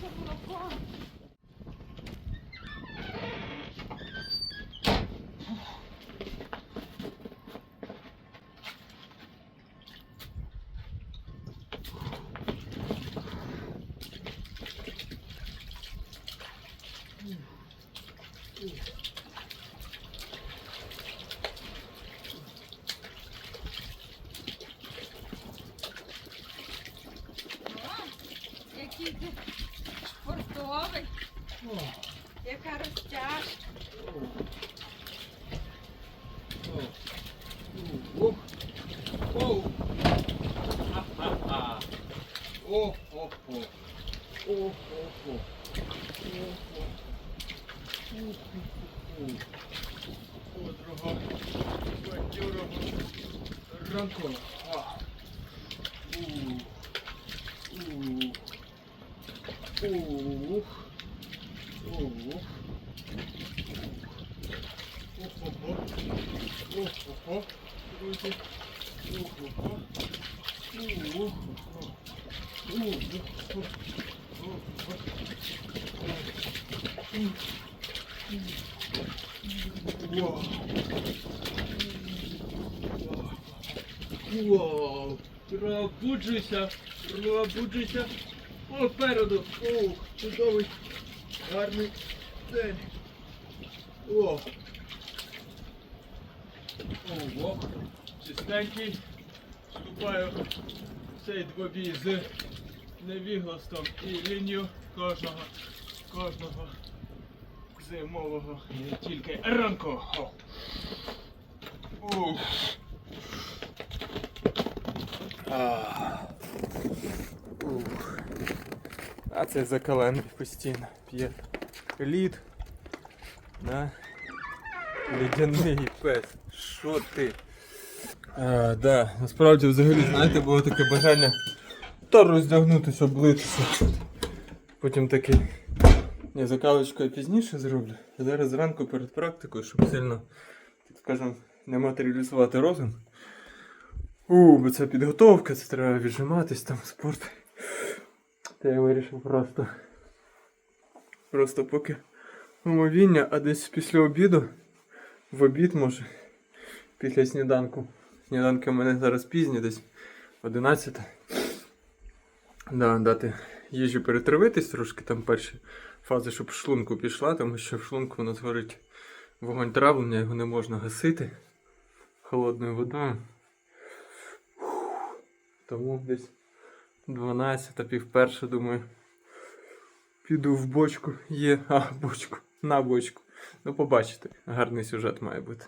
já colocou. Thank you. Ти спортовий, яка розтяжка. Ух. Оу. Ха-ха-ха. О-хо-хо. О-хо-хо. О-хо. У-ху-ху. Подруга бадьорого ранку. А. У. У. Ух. Ух. Ого. Ого. Друзі. Ого. Ого. Ого. Вау. Вау. Пробуджуйся. Пробуджуйся. Попереду. О, чудовий. Гарний день. О. Ого. Чистенький. Вступаю в цей двобій з невігластом і лінію кожного, кожного зимового не тільки ранку. Ух. А. Ух. А це закалений постійно п'є лід. Да? Лідяний пес. Що ти? А, да, насправді взагалі, знаєте, було таке бажання то роздягнутися, облитися. Потім такий. Ні, закалочку я пізніше зроблю. Зараз зранку перед практикою, щоб сильно, так скажемо, не матеріалізувати розум. У, бо це підготовка, це треба віджиматись, там спорт. Та я вирішив просто. Просто поки умовіння, а десь після обіду, в обід може, після сніданку. Сніданки в мене зараз пізні, десь 11. Да, дати їжу перетравитись трошки, там перші фази, щоб в шлунку пішла, тому що в шлунку у нас горить вогонь травлення, його не можна гасити холодною водою. Тому десь 12, пів перша, думаю, піду в бочку. Є, а, бочку, на бочку. Ну, побачите, гарний сюжет має бути.